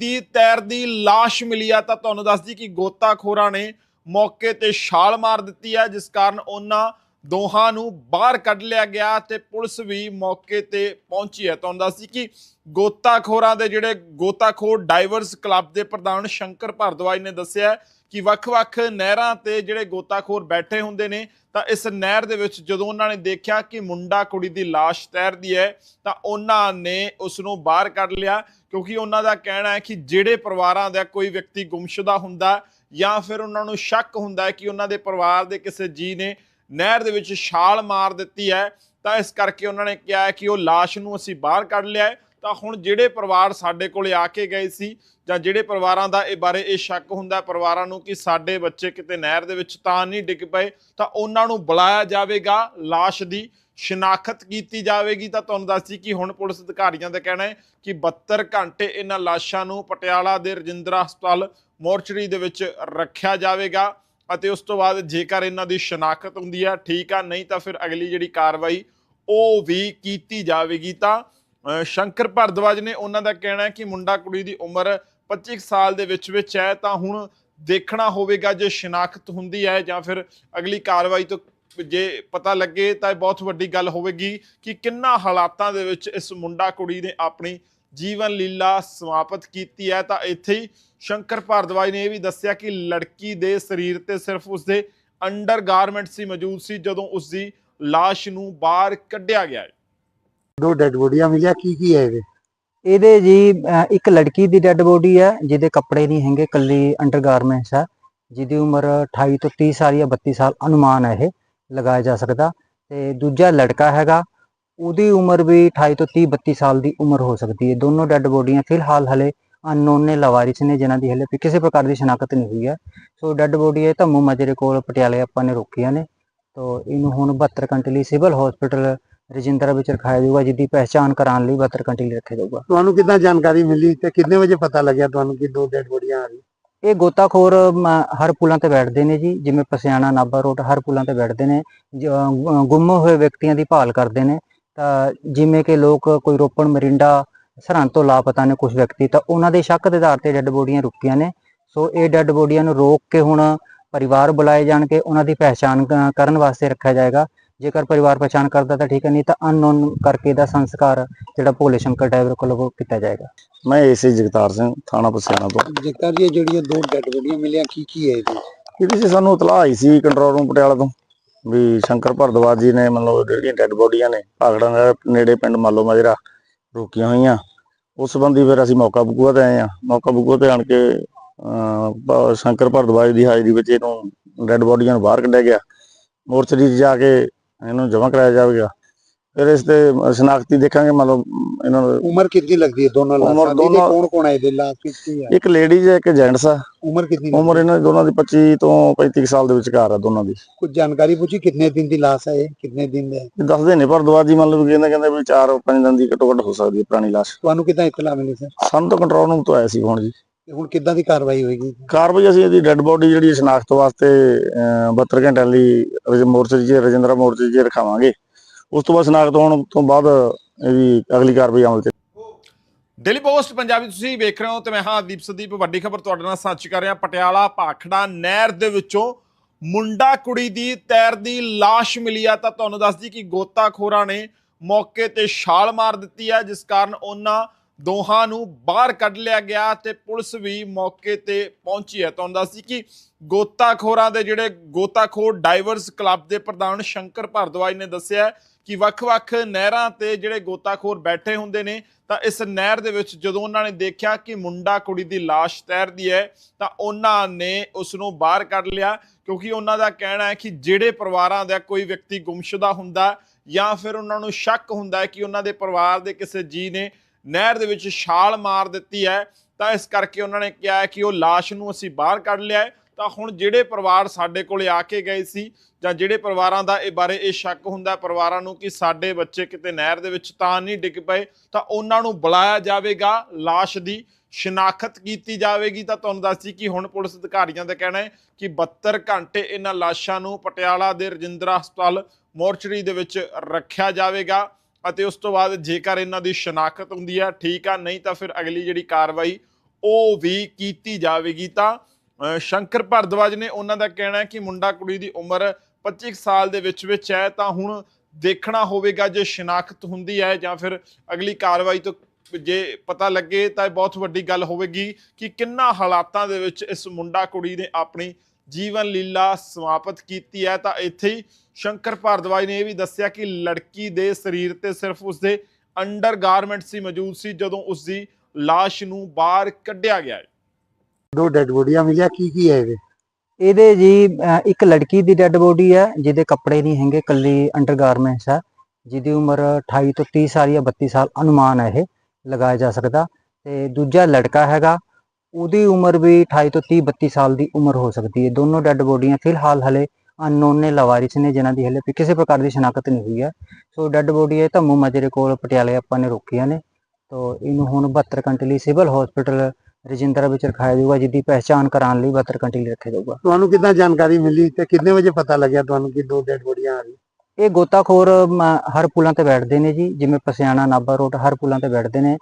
ਦੀ ਤੈਰਦੀ ਲਾਸ਼ ਮਿਲੀ ਆ ਤਾਂ ਤੁਹਾਨੂੰ ਦੱਸਦੀ ਕਿ ਗੋਤਾਖੋਰਾਂ ਨੇ ਮੌਕੇ ਤੇ ਛਾਲ ਮਾਰ ਦਿੱਤੀ ਹੈ ਜਿਸ ਕਾਰਨ ਉਹਨਾਂ ਦੋਹਾਂ ਨੂੰ ਬਾਹਰ ਕੱਢ ਲਿਆ ਗਿਆ ਤੇ ਪੁਲਿਸ ਵੀ ਮੌਕੇ ਤੇ ਪਹੁੰਚੀ ਹੈ। ਤੁਹਾਨੂੰ ਦੱਸਦੀ ਕਿ ਗੋਤਾਖੋਰਾਂ ਦੇ ਜਿਹੜੇ ਗੋਤਾਖੋਰ ਡਾਈਵਰਸ ਕਲੱਬ ਦੇ ਪ੍ਰਧਾਨ ਸ਼ੰਕਰ ਭਾਰਦਵਾਜ ਨੇ ਦੱਸਿਆ ਕਿ ਵੱਖ-ਵੱਖ ਨਹਿਰਾਂ ਤੇ ਜਿਹੜੇ ਗੋਤਾਖੋਰ ਬੈਠੇ ਹੁੰਦੇ ਨੇ, ਤਾਂ ਇਸ ਨਹਿਰ ਦੇ ਵਿੱਚ ਜਦੋਂ ਉਹਨਾਂ ਨੇ ਦੇਖਿਆ ਕਿ ਮੁੰਡਾ ਕੁੜੀ ਦੀ ਲਾਸ਼ ਤੈਰਦੀ ਹੈ, ਤਾਂ ਉਹਨਾਂ ਨੇ ਉਸ ਨੂੰ ਬਾਹਰ ਕੱਢ ਲਿਆ ਕਿਉਂਕਿ ਉਹਨਾਂ ਦਾ ਕਹਿਣਾ ਹੈ ਕਿ ਜਿਹੜੇ ਪਰਿਵਾਰਾਂ ਦਾ ਕੋਈ ਵਿਅਕਤੀ ਗੁੰਮਸ਼ੁਦਾ ਹੁੰਦਾ ਜਾਂ ਫਿਰ ਉਹਨਾਂ ਨੂੰ ਸ਼ੱਕ ਹੁੰਦਾ ਹੈ ਕਿ ਉਹਨਾਂ ਦੇ ਪਰਿਵਾਰ ਦੇ ਕਿਸੇ ਜੀ ਨੇ ਨਹਿਰ ਦੇ ਵਿੱਚ ਛਾਲ ਮਾਰ ਦਿੱਤੀ ਹੈ, ਤਾਂ ਇਸ ਕਰਕੇ ਉਹਨਾਂ ਨੇ ਕਿਹਾ ਹੈ ਕਿ ਉਹ ਲਾਸ਼ ਨੂੰ ਅਸੀਂ ਬਾਹਰ ਕੱਢ ਲਿਆ ਹੈ। ਤਾਂ ਹੁਣ ਜਿਹੜੇ ਪਰਿਵਾਰ ਸਾਡੇ ਕੋਲੇ ਆ ਕੇ ਗਏ ਸੀ, ਜਾਂ ਜਿਹੜੇ ਪਰਿਵਾਰਾਂ ਦਾ ਇਹ ਬਾਰੇ ਇਹ ਸ਼ੱਕ ਹੁੰਦਾ ਪਰਿਵਾਰਾਂ ਨੂੰ ਕਿ ਸਾਡੇ ਬੱਚੇ ਕਿਤੇ ਨਹਿਰ ਦੇ ਵਿੱਚ ਤਾਂ ਨਹੀਂ ਡਿੱਗ ਪਏ, ਤਾਂ ਉਹਨਾਂ ਨੂੰ ਬੁਲਾਇਆ ਜਾਵੇਗਾ, ਲਾਸ਼ ਦੀ ਸ਼ਨਾਖਤ ਕੀਤੀ ਜਾਵੇਗੀ। ਤਾਂ ਤੁਹਾਨੂੰ ਦੱਸਦੀ ਕਿ ਹੁਣ ਪੁਲਿਸ ਅਧਿਕਾਰੀਆਂ ਦਾ ਕਹਿਣਾ ਹੈ ਕਿ 72 ਘੰਟੇ ਇਹਨਾਂ ਲਾਸ਼ਾਂ ਨੂੰ ਪਟਿਆਲਾ ਦੇ ਰਜਿੰਦਰਾ ਹਸਪਤਾਲ ਮੋਰਚਰੀ ਦੇ ਵਿੱਚ ਰੱਖਿਆ ਜਾਵੇਗਾ। ਅਤੇ ਉਸ ਤੋਂ ਬਾਅਦ ਜੇਕਰ ਇਹਨਾਂ ਦੀ ਸ਼ਨਾਖਤ ਹੁੰਦੀ ਹੈ ਠੀਕ ਆ, ਨਹੀਂ ਤਾਂ ਫਿਰ ਅਗਲੀ ਜਿਹੜੀ ਕਾਰਵਾਈ ਉਹ ਵੀ ਕੀਤੀ ਜਾਵੇਗੀ। ਤਾਂ ਸ਼ੰਕਰ ਭਰਦਵਾਜ ਨੇ ਉਹਨਾਂ ਦਾ ਕਹਿਣਾ ਹੈ ਕਿ ਮੁੰਡਾ ਕੁੜੀ ਦੀ ਉਮਰ 25 ਕੁ ਸਾਲ ਦੇ ਵਿੱਚ ਵਿੱਚ ਹੈ, ਤਾਂ ਹੁਣ ਦੇਖਣਾ ਹੋਵੇਗਾ ਜੇ ਸ਼ਨਾਖਤ ਹੁੰਦੀ ਹੈ ਜਾਂ ਫਿਰ ਅਗਲੀ ਕਾਰਵਾਈ ਤੋਂ ਜੇ ਪਤਾ ਲੱਗੇ ਤਾਂ ਇਹ ਬਹੁਤ ਵੱਡੀ ਗੱਲ ਹੋਵੇਗੀ ਕਿ ਕਿੰਨਾ ਹਾਲਾਤਾਂ ਦੇ ਵਿੱਚ ਇਸ ਮੁੰਡਾ ਕੁੜੀ ਨੇ ਆਪਣੀ ਜੀਵਨ ਲੀਲਾ ਸਮਾਪਤ ਕੀਤੀ ਹੈ। ਤਾਂ ਇੱਥੇ ਹੀ ਸ਼ੰਕਰ ਭਾਰਦਵਾਜ ਨੇ ਇਹ ਵੀ ਦੱਸਿਆ ਕਿ ਲੜਕੀ ਦੇ ਸਰੀਰ ਤੇ ਸਿਰਫ ਉਸਦੇ ਅੰਡਰਗਾਰਮੈਂਟ ਸੀ ਮੌਜੂਦ ਸੀ ਜਦੋਂ ਉਸ ਦੀ ਲਾਸ਼ ਨੂੰ ਬਾਹਰ ਕੱਢਿਆ ਗਿਆ ਦੋ ਡੈਡ ਬੋਡੀਆਂ ਮਿਲਿਆ ਕੀ ਕੀ ਹੈ ਇਹਦੇ? ਇਹਦੇ ਜੀ ਅਹ ਇੱਕ ਲੜਕੀ ਦੀ ਡੈੱਡ ਬੋਡੀ ਹੈ ਜਿਹਦੇ ਕੱਪੜੇ ਨਹੀਂ ਹੈਗੇ ਕੱਲੀ ਅੰਡਰਗਾਰਮੈਂਟਸ ਹੈ ਜਿਹਦੀ ਉਮਰ 28 ਤੋਂ 30 ਸਾਲ ਜਾਂ 32 ਸਾਲ ਅਨੁਮਾਨ ਹੈ ਇਹ ਲਗਾਇਆ ਜਾ ਸਕਦਾ। ਤੇ ਦੂਜਾ ਲੜਕਾ ਹੈਗਾ ਉਹਦੀ ਉਮਰ ਵੀ 28 ਤੋਂ 30 32 ਸਾਲ ਦੀ ਉਮਰ ਹੋ ਸਕਦੀ ਹੈ। ਦੋਨੋਂ ਡੈੱਡ ਬੋਡੀਆਂ ਫਿਲਹਾਲ ਹਲੇ ਅਨਨੋਨ ਨੇ ਲਵਾਰਿਸ ਨੇ ਜਿਨ੍ਹਾਂ ਦੀ ਹਲੇ ਕਿਸੇ ਪ੍ਰਕਾਰ ਦੀ ਸ਼ਨਾਖਤ ਨਹੀਂ ਹੋਈ ਹੈ। ਸੋ ਡੈੱਡ ਬੋਡੀ ਹੈ ਧੰਮੂ ਮਾਜਰੇ ਕੋਲ ਪਟਿਆਲੇ ਆਪਾਂ ਨੇ ਰੋਕੀਆਂ ਨੇ। ਤੋ ਇਹਨੂੰ ਹੁਣ 72 ਘੰਟੇ ਲਈ ਸਿਵਲ ਹਸਪੀਟਲ ਰਜਿੰਦਰਾ ਵਿੱਚ ਰਖਾਇਆ ਜਾਊਗਾ ਜਿਹਦੀ ਪਹਿਚਾਣ ਕਰਾਉਣ ਲਈ 72 ਘੰਟੇ ਲਈ ਰੱਖਿਆ ਜਾਊਗਾ। ਤੁਹਾਨੂੰ ਕਿੱਦਾਂ ਜਾਣਕਾਰੀ ਮਿਲੀ ਤੇ ਕਿੰਨੇ ਵਜੇ ਪਤਾ ਲੱਗਿਆ ਤੁਹਾਨੂੰ ਕਿ ਦੋ ਡੈਡ ਬੋਡੀਆਂ ਆ ਰਹੀਆਂ ਇਹ ਗੋਤਾਖੋਰ ਹਰ ਪੁਲਾਂ ਤੇ ਬੈਠਦੇ ਨੇ ਜੀ ਜਿਵੇਂ ਪਸਿਆਣਾ ਨਾਭਾ ਰੋਡ ਹਰ ਪੁਲਾਂ ਤੇ ਬੈਠਦੇ ਨੇ। ਗੁੰਮ ਹੋਏ ਵਿਅਕਤੀਆਂ ਦੀ ਭਾਲ ਕਰਦੇ ਨੇ। ਤਾਂ ਜਿਵੇਂ ਕਿ ਲੋਕ ਕੋਈ ਰੋਪਣ ਮਰਿੰਡਾ ਸਰਹੰਦ ਤੋਂ ਲਾਪਤਾ ਨੇ ਕੁਝ ਵਿਅਕਤੀ ਤਾਂ ਉਹਨਾਂ ਦੇ ਸ਼ੱਕ ਦੇ ਆਧਾਰ ਤੇ ਡੈੱਡ ਬੋਡੀਆਂ ਰੁਕੀਆਂ ਨੇ। ਸੋ ਇਹ ਡੈੱਡ ਬੋਡੀਆਂ ਨੂੰ ਰੋਕ ਕੇ ਹੁਣ ਪਰਿਵਾਰ ਬੁਲਾਏ ਜਾਣਗੇ ਉਹਨਾਂ ਦੀ ਪਹਿਚਾਣ ਕ- ਕਰਨ ਵਾਸਤੇ ਰੱਖਿਆ ਜਾਏਗਾ। ਜੇਕਰ ਪਰਿਵਾਰ ਪਛਾਣ ਕਰਦਾ ਤਾਂ ਠੀਕ ਹੈ ਨਹੀਂ ਤਾਂ ਅਨਨੋਨ ਕਰਕੇ ਦਾ ਸੰਸਕਾਰ ਜਿਹੜਾ ਭੋਲੇ ਸ਼ੰਕਰ ਡਰਾਈਵਰ ਕੋਲੋਂ ਕੀਤਾ ਜਾਏਗਾ। ਮੈਂ ਏਸੀ ਜਗਤਾਰ ਸਿੰਘ ਥਾਣਾ ਪਸਿਆਣਾ ਤੋਂ। ਜਗਤਾਰ ਜੀ ਇਹ ਜਿਹੜੀਆਂ ਦੋ ਡੈਡ ਬੋਡੀਆਂ ਮਿਲੀਆਂ ਕੀ ਕੀ ਹੈ ਇਹਦੇ ਇਹਦੇ 'ਚ ਸਾਨੂੰ ਇਤਲਾਹ ਆਈ ਸੀ ਕੰਟਰੋਲ ਰੂਮ ਪਟਿਆਲਾ ਤੋਂ ਵੀ ਸ਼ੰਕਰ ਭਰਦਵਾਜ ਜੀ ਨੇ ਮਤਲਬ ਜਿਹੜੀਆਂ ਡੈੱਡ ਬੋਡੀਆਂ ਨੇ ਭਾਗੜਾ ਦੇ ਨੇੜੇ ਪਿੰਡ ਮਾਲੋ ਮਾਜਰਾ ਰੋਕੀਆਂ ਹੋਈਆਂ। ਉਸ ਸੰਬੰਧੀ ਫਿਰ ਅਸੀਂ ਮੌਕਾ ਬੁਗੂਆ ਤੇ ਆਏ ਆ ਮੌਕਾ ਬੁਗੂਆ ਤੇ ਆਣ ਕੇ ਅਹ, ਭ- ਸ਼ੰਕਰ ਭਰਦਵਾਜ ਦੀ ਹਾਜ਼ਰੀ ਵਿੱਚ ਇਹਨੂੰ ਡੈੱਡ ਬੋਡੀਆਂ ਨੂੰ ਬਾਹਰ ਕੱਢਿਆ ਗਿਆ। ਮੋਰਚਰੀ 'ਚ ਜਾ ਕੇ ਇਹਨੂੰ ਜਮ੍ਹਾਂ ਕਰਾਇਆ ਜਾਵੇਗਾ। ਫਿਰ ਇਸ ਤੇ ਸ਼ਨਾਖਤੀ ਦੇਖਾਂਗੇ ਮਤਲਬ ਇਹਨਾਂ ਦਾ ਉਮਰ ਕਿੰਨੀ ਲੱਗਦੀ ਹੈ ਦੋਨਾਂ ਉਮਰ ਲਾਸ਼ਾਂ ਦੀ? ਦੋਨਾਂ- ਕੌਣ ਕੌਣ ਹੈ ਇਹਦੇ ਲਾਸ਼ ਕਿੰਨੀ ਹੈ? ਇੱਕ ਲੇਡੀਜ਼ ਹੈ ਇੱਕ ਜੈਂਟਸ ਆ। ਉਮਰ ਕਿੰਨੀ ਉਮਰ ਇਹਨਾਂ ਦੀ ਦੋਨਾਂ ਦੀ 25 ਤੋਂ 35 ਸਾਲ ਦੇ ਵਿਚਕਾਰ ਆ ਦੋਨਾਂ ਦੀ। ਕੁਝ ਜਾਣਕਾਰੀ ਪੁੱਛੀ ਕਿੰਨੇ ਦਿਨ ਦੀ ਲਾਸ਼ ਹੈ ਇਹ? ਕਿੰਨੇ ਦਿਨ ਦਾ ਹੈ? ਇਹ ਦੱਸਦੇ ਨੇ ਪਰ ਦਵਾਜੀ ਮਤਲਬ ਕਹਿੰਦੇ ਕਹਿੰਦੇ ਵੀ 4-5 ਦਿਨ ਦੀ ਘੱਟੋ ਘੱਟ ਹੋ ਸਕਦੀ ਹੈ ਪੁਰਾਣੀ ਲਾਸ਼। ਤੁਹਾਨੂੰ ਕਿੱਦਾਂ ਇਤਲਾ ਮਿਲੀ ਸਰ? ਸਾਨੂੰ ਤਾਂ ਕੰਟਰੋਲ ਰੂਮ ਤੋਂ ਆਇਆ ਸੀ ਫੋਨ ਜੀ। ਤੇ ਹੁਣ ਕਿੱਦਾਂ ਦੀ ਕਾਰਵਾਈ ਹੋਏਗੀ? ਕਾਰਵਾਈ ਅਸੀਂ ਇਹਦੀ ਡੈੱਡ ਬੋਡੀ ਜਿਹੜੀ ਸ਼ਨਾਖਤ ਵਾਸਤੇ ਅਹ, 72 ਘੰਟਿਆਂ ਲਈ ਰਜ- ਮੋਰਚੇ 'ਚ ਰਜਿੰਦਰਾ ਮੋਰਚੇ 'ਚ ਰਖਾਵਾਂਗੇ। ਉਸ ਤੋਂ ਬਾਅਦ ਸ਼ਨਾਖਤ ਹੋਣ ਤੋਂ ਬਾਅਦ ਇਹਦੀ ਅਗਲੀ ਕਾਰਵਾਈ ਅਮਲ 'ਚ ਡੇਲੀ ਪੋਸਟ ਪੰਜਾਬੀ ਤੁਸੀਂ ਵੇਖ ਰਹੇ ਹੋ ਤੇ ਮੈਂ ਹਾਂ ਦੀਪ ਸੰਦੀਪ, ਵੱਡੀ ਖਬਰ ਤੁਹਾਡੇ ਨਾਲ ਸਾਂਝੀ ਕਰ ਰਿਹਾ। ਪਟਿਆਲਾ ਭਾਖੜਾ ਨਹਿਰ ਦੇ ਵਿੱਚੋਂ ਮੁੰਡਾ ਕੁੜੀ ਦੀ ਤੈਰਦੀ ਲਾਸ਼ ਮਿਲੀ ਆ। ਤਾਂ ਤੁਹਾਨੂੰ ਦੱਸਦੀ ਕਿ ਗੋਤਾਖੋਰਾਂ ਨੇ ਮੌਕੇ ਤੇ ਛਾਲ ਮਾਰ ਦਿੱਤੀ ਹੈ ਜਿਸ ਕਾਰਨ ਉਹਨਾਂ ਦੋਹਾਂ ਨੂੰ ਬਾਹਰ ਕੱਢ ਲਿਆ ਗਿਆ ਤੇ ਪੁਲਿਸ ਵੀ ਮੌਕੇ ਤੇ ਪਹੁੰਚੀ ਹੈ। ਤੁਹਾਨੂੰ ਦੱਸਦੀ ਕਿ ਗੋਤਾਖੋਰਾਂ ਦੇ ਜਿਹੜੇ ਗੋਤਾਖੋਰ ਡਾਈਵਰਸ ਕਲੱਬ ਦੇ ਪ੍ਰਧਾਨ ਸ਼ੰਕਰ ਭਾਰਦਵਾਜ ਨੇ ਦੱਸਿਆ ਕਿ ਵੱਖ-ਵੱਖ ਨਹਿਰਾਂ ਤੇ ਜਿਹੜੇ ਗੋਤਾਖੋਰ ਬੈਠੇ ਹੁੰਦੇ ਨੇ, ਤਾਂ ਇਸ ਨਹਿਰ ਦੇ ਵਿੱਚ ਜਦੋਂ ਉਹਨਾਂ ਨੇ ਦੇਖਿਆ ਕਿ ਮੁੰਡਾ ਕੁੜੀ ਦੀ ਲਾਸ਼ ਤੈਰਦੀ ਹੈ, ਤਾਂ ਉਹਨਾਂ ਨੇ ਉਸ ਨੂੰ ਬਾਹਰ ਕੱਢ ਲਿਆ, ਕਿਉਂਕਿ ਉਹਨਾਂ ਦਾ ਕਹਿਣਾ ਹੈ ਕਿ ਜਿਹੜੇ ਪਰਿਵਾਰਾਂ ਦਾ ਕੋਈ ਵਿਅਕਤੀ ਗੁੰਮਸ਼ੁਦਾ ਹੁੰਦਾ ਜਾਂ ਫਿਰ ਉਹਨਾਂ ਨੂੰ ਸ਼ੱਕ ਹੁੰਦਾ ਕਿ ਉਹਨਾਂ ਦੇ ਪਰਿਵਾਰ ਦੇ ਕਿਸੇ ਜੀ ਨੇ ਨਹਿਰ ਦੇ ਵਿੱਚ ਛਾਲ ਮਾਰ ਦਿੱਤੀ ਹੈ। ਤਾਂ ਇਸ ਕਰਕੇ ਉਹਨਾਂ ਨੇ ਕਿਹਾ ਕਿ ਉਹ ਲਾਸ਼ ਨੂੰ ਅਸੀਂ ਬਾਹਰ ਕੱਢ ਲਿਆ ਹੈ। ਤਾਂ ਹੁਣ ਜਿਹੜੇ ਪਰਿਵਾਰ ਸਾਡੇ ਕੋਲੇ ਆ ਕੇ ਗਏ ਸੀ ਜਾਂ ਜਿਹੜੇ ਪਰਿਵਾਰਾਂ ਦਾ ਇਹ ਬਾਰੇ ਇਹ ਸ਼ੱਕ ਹੁੰਦਾ ਪਰਿਵਾਰਾਂ ਨੂੰ ਕਿ ਸਾਡੇ ਬੱਚੇ ਕਿਤੇ ਨਹਿਰ ਦੇ ਵਿੱਚ ਤਾਂ ਨਹੀਂ ਡਿੱਗ ਪਏ, ਤਾਂ ਉਹਨਾਂ ਨੂੰ ਬੁਲਾਇਆ ਜਾਵੇਗਾ, ਲਾਸ਼ ਦੀ ਸ਼ਨਾਖਤ ਕੀਤੀ ਜਾਵੇਗੀ। ਤਾਂ ਤੁਹਾਨੂੰ ਦੱਸਦੀ ਕਿ ਹੁਣ ਪੁਲਿਸ ਅਧਿਕਾਰੀਆਂ ਦਾ ਕਹਿਣਾ ਹੈ ਕਿ 72 ਘੰਟੇ ਇਹਨਾਂ ਲਾਸ਼ਾਂ ਨੂੰ ਪਟਿਆਲਾ ਦੇ ਰਜਿੰਦਰਾ ਹਸਪਤਾਲ ਮੋਰਚਰੀ ਦੇ ਵਿੱਚ ਰੱਖਿਆ ਜਾਵੇਗਾ। ਅਤੇ ਉਸ ਤੋਂ ਬਾਅਦ ਜੇਕਰ ਇਹਨਾਂ ਦੀ ਸ਼ਨਾਖਤ ਹੁੰਦੀ ਹੈ ਠੀਕ ਆ, ਨਹੀਂ ਤਾਂ ਫਿਰ ਅਗਲੀ ਜਿਹੜੀ ਕਾਰਵਾਈ ਉਹ ਵੀ ਕੀਤੀ ਜਾਵੇਗੀ ਤਾਂ ਸ਼ੰਕਰ ਭਰਦਵਾਜ ਨੇ ਉਹਨਾਂ ਦਾ ਕਹਿਣਾ ਹੈ ਕਿ ਮੁੰਡਾ ਕੁੜੀ ਦੀ ਉਮਰ 25 ਸਾਲ ਦੇ ਵਿੱਚ ਵਿੱਚ ਹੈ, ਤਾਂ ਹੁਣ ਦੇਖਣਾ ਹੋਵੇਗਾ ਜੇ ਸ਼ਨਾਖਤ ਹੁੰਦੀ ਹੈ ਜਾਂ ਫਿਰ ਅਗਲੀ ਕਾਰਵਾਈ ਤੋਂ ਜੇ ਪਤਾ ਲੱਗੇ ਤਾਂ ਇਹ ਬਹੁਤ ਵੱਡੀ ਗੱਲ ਹੋਵੇਗੀ ਕਿ ਕਿੰਨਾ ਹਾਲਾਤਾਂ ਦੇ ਵਿੱਚ ਇਸ ਮੁੰਡਾ ਕੁੜੀ ਨੇ ਆਪਣੀ ਜੀਵਨ ਲੀਲਾ ਸਮਾਪਤ ਕੀਤੀ ਹੈ ਤਾਂ ਇੱਥੇ ਹੀ ਸ਼ੰਕਰ ਭਾਰਦਵਾਜ ਨੇ ਇਹ ਵੀ ਦੱਸਿਆ ਕਿ ਲੜਕੀ ਦੇ ਸਰੀਰ ਤੇ ਸਿਰਫ ਉਸਦੇ ਅੰਡਰ ਗਾਰਮੈਂਟਸ ਹੀ ਮੌਜੂਦ ਸੀ ਜਦੋਂ ਉਸ ਦੀ ਲਾਸ਼ ਨੂੰ ਬਾਹਰ ਕੱਢਿਆ ਗਿਆ ਦੋ ਡੈਡ ਬੋਡੀਆਂ ਮਿਲਿਆ ਕੀ ਕੀ ਹੈ ਇਹਦੇ? ਇਹਦੇ ਜੀ ਅਹ ਇੱਕ ਲੜਕੀ ਦੀ ਡੈੱਡ ਬੋਡੀ ਹੈ ਜਿਹਦੇ ਕੱਪੜੇ ਨਹੀਂ ਹੈਗੇ ਕੱਲੀ ਅੰਡਰਗਾਰਮੈਂਟਸ ਹੈ ਜਿਹਦੀ ਉਮਰ 28 ਤੋਂ 30 ਸਾਲ ਜਾਂ 32 ਸਾਲ ਅਨੁਮਾਨ ਹੈ ਇਹ ਲਗਾਇਆ ਜਾ ਸਕਦਾ। ਤੇ ਦੂਜਾ ਲੜਕਾ ਹੈਗਾ ਉਹਦੀ ਉਮਰ ਵੀ 28 ਤੋਂ 30 32 ਸਾਲ ਦੀ ਉਮਰ ਹੋ ਸਕਦੀ ਹੈ। ਦੋਨੋਂ ਡੈੱਡ ਬੋਡੀਆਂ ਫਿਲਹਾਲ ਹਲੇ ਅਨਨੋਨ ਨੇ ਲਵਾਰਿਸ ਨੇ ਜਿਨ੍ਹਾਂ ਦੀ ਹਲੇ ਕਿਸੇ ਪ੍ਰਕਾਰ ਦੀ ਸ਼ਨਾਖਤ ਨਹੀਂ ਹੋਈ ਹੈ। ਸੋ ਡੈੱਡ ਬੋਡੀ ਹੈ ਧੰਮੂ ਮਾਜਰੇ ਕੋਲ ਪਟਿਆਲੇ ਆਪਾਂ ਨੇ ਰੋਕੀਆਂ ਨੇ। ਤੋ ਇਹਨੂੰ ਹੁਣ 72 ਘੰਟੇ ਲਈ ਸਿਵਲ ਹਸਪੀਟਲ ਰਜਿੰਦਰਾ ਵਿੱਚ ਰਖਾਇਆ ਜਾਊਗਾ ਜਿਹਦੀ ਪਹਿਚਾਣ ਕਰਾਉਣ ਲਈ 72 ਘੰਟੇ ਲਈ ਰੱਖਿਆ ਜਾਊਗਾ। ਤੁਹਾਨੂੰ ਕਿੱਦਾਂ ਜਾਣਕਾਰੀ ਮਿਲੀ ਤੇ ਕਿੰਨੇ ਵਜੇ ਪਤਾ ਲੱਗਿਆ ਤੁਹਾਨੂੰ ਕਿ ਦੋ ਡੈਡ ਬੋਡੀਆਂ ਆ ਰਹੀਆਂ ਇਹ ਗੋਤਾਖੋਰ ਹਰ ਪੁਲਾਂ ਤੇ ਬੈਠਦੇ ਨੇ ਜੀ ਜਿਵੇਂ ਪਸਿਆਣਾ ਨਾਭਾ ਰੋਡ ਹਰ ਪੁਲਾਂ ਤੇ ਬੈਠਦੇ ਨੇ।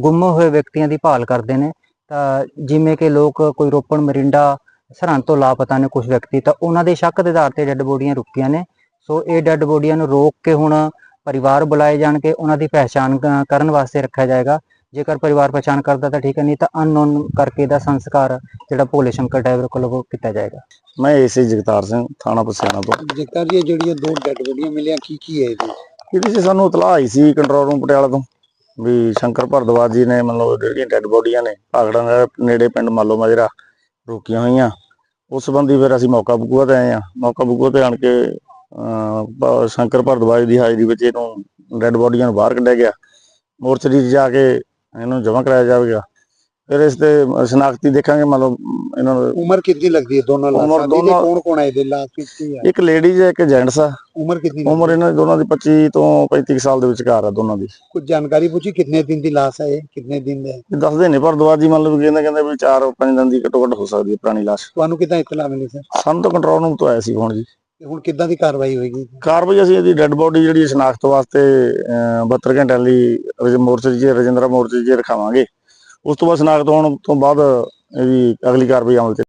ਗੁੰਮ ਹੋਏ ਵਿਅਕਤੀਆਂ ਦੀ ਭਾਲ ਕਰਦੇ ਨੇ। ਤਾਂ ਜਿਵੇਂ ਕਿ ਲੋਕ ਕੋਈ ਰੋਪਣ ਮਰਿੰਡਾ ਸਰਹੰਦ ਤੋਂ ਲਾਪਤਾ ਨੇ ਕੁਝ ਵਿਅਕਤੀ ਤਾਂ ਉਹਨਾਂ ਦੇ ਸ਼ੱਕ ਦੇ ਆਧਾਰ ਤੇ ਡੈੱਡ ਬੋਡੀਆਂ ਰੁਕੀਆਂ ਨੇ। ਸੋ ਇਹ ਡੈੱਡ ਬੋਡੀਆਂ ਨੂੰ ਰੋਕ ਕੇ ਹੁਣ ਪਰਿਵਾਰ ਬੁਲਾਏ ਜਾਣ ਕੇ ਉਹਨਾਂ ਦੀ ਪਹਿਚਾਣ ਕ- ਕਰਨ ਵਾਸਤੇ ਰੱਖਿਆ ਜਾਏਗਾ। ਜੇਕਰ ਪਰਿਵਾਰ ਪਛਾਣ ਕਰਦਾ ਤਾਂ ਠੀਕ ਹੈ ਨਹੀਂ ਤਾਂ ਅਨਨੋਨ ਕਰਕੇ ਦਾ ਸੰਸਕਾਰ ਜਿਹੜਾ ਭੋਲੇ ਸ਼ੰਕਰ ਡਰਾਈਵਰ ਕੋਲੋਂ ਕੀਤਾ ਜਾਏਗਾ। ਮੈਂ ਏਸੇ ਜਗਤਾਰ ਸਿੰਘ ਥਾਣਾ ਪਸਿਆਣਾ ਤੋਂ। ਜਗਤਾਰ ਜੀ ਜਿਹੜੀਆਂ ਦੋ ਡੈਡ ਬੋਡੀਆਂ ਮਿਲੀਆਂ ਕੀ ਕੀ ਹੈ ਇਹਦੇ ਇਹਦੇ ਸਾਨੂੰ ਇਤਲਾਹ ਆਈ ਸੀ ਕੰਟਰੋਲ ਰੂਮ ਪਟਿਆਲਾ ਤੋਂ। ਵੀ ਸ਼ੰਕਰ ਭਰਦਵਾਜ ਜੀ ਨੇ ਮਤਲਬ ਜਿਹੜੀਆਂ ਡੈੱਡ ਬੋਡੀਆਂ ਨੇ ਭਾਗੜਾਂ ਦੇ ਨੇੜੇ ਪਿੰਡ ਮਾਲੋ ਮਾਜਰਾ ਰੋਕੀਆਂ ਹੋਈਆਂ। ਉਸ ਸੰਬੰਧੀ ਫਿਰ ਅਸੀਂ ਮੌਕਾ ਬੁਕੂਆ ਤੇ ਆਏ ਆ ਮੌਕਾ ਬੁਕੂਆ ਤੇ ਆਣ ਕੇ ਅਹ, ਸ਼ੰਕਰ ਭਰਦਵਾਜ ਦੀ ਹਾਜ਼ਰੀ ਵਿੱਚ ਇਹਨੂੰ ਡੈੱਡ ਬੋਡੀਆਂ ਨੂੰ ਬਾਹਰ ਕੱਢਿਆ ਗਿਆ। ਮੋਰਚਰੀ 'ਚ ਜਾ ਕੇ ਇਹਨੂੰ ਜਮ੍ਹਾਂ ਕਰਾਇਆ ਜਾਵੇਗਾ। ਫਿਰ ਇਸ ਤੇ ਸ਼ਨਾਖਤੀ ਦੇਖਾਂਗੇ ਮਤਲਬ ਇਹਨਾਂ ਨੂੰ ਉਮਰ ਕਿੰਨੀ ਲੱਗਦੀ ਹੈ ਦੋਨੋਂ ਉਮਰ ਲਾਸ਼ਾਂ ਦੀ? ਤੇ ਦੋਨੋਂ- ਕੌਣ ਕੌਣ ਹੈ ਇਹਦੇ ਲਾਸ਼? ਵਿੱਚ ਕੀ ਹੈ ਇੱਕ ਲੇਡੀਜ਼ ਹੈ ਇੱਕ ਜੈਂਟਸ ਆ। ਉਮਰ ਕਿੰਨੀ ਉਮਰ ਇਹਨਾਂ ਦੀ ਦੋਨਾਂ ਦੀ 25 ਤੋਂ 35 ਸਾਲ ਦੇ ਵਿਚਕਾਰ ਆ ਦੋਨਾਂ ਦੀ। ਕੁਝ ਜਾਣਕਾਰੀ ਪੁੱਛੀ ਕਿੰਨੇ ਦਿਨ ਦੀ ਲਾਸ਼ ਹੈ ਇਹ? ਕਿੰਨੇ ਦਿਨ ਦਾ? ਇਹ ਦੱਸਦੇ ਨੇ ਭਰਦਵਾਜ ਜੀ ਮਤਲਬ ਕਹਿੰਦੇ ਕਹਿੰਦੇ ਵੀ 4-5 ਦਿਨ ਦੀ ਘੱਟੋ ਘੱਟ ਹੋ ਸਕਦੀ ਹੈ ਪੁਰਾਣੀ ਲਾਸ਼। ਤੁਹਾਨੂੰ ਕਿੱਦਾਂ ਇਤਲਾ ਮਿਲੀ ਸਰ? ਸਾਨੂੰ ਤਾਂ ਕੰਟਰੋਲ ਰੂਮ ਤੋਂ ਆਇਆ ਸੀ ਫੋਨ ਜੀ। ਤੇ ਹੁਣ ਕਿੱਦਾਂ ਦੀ ਕਾਰਵਾਈ ਹੋਏਗੀ? ਕਾਰਵਾਈ ਅਸੀਂ ਇਹਦੀ ਡੈੱਡ ਬੋਡੀ ਜਿਹੜੀ ਸ਼ਨਾਖਤ ਵਾਸਤੇ ਅਹ, 72 ਘੰਟਿਆਂ ਲਈ ਰਜ- ਮੋਰਚੇ 'ਚ ਰਜਿੰਦਰਾ ਮੋਰਚੇ 'ਚ ਰਖਾਵਾਂਗੇ। ਉਸ ਤੋਂ ਬਾਅਦ ਸ਼ਨਾਖਤ ਹੋਣ ਤੋਂ ਬਾਅਦ ਇਹਦੀ ਅਗਲੀ ਕਾਰਵਾਈ ਅਮਲ 'ਚ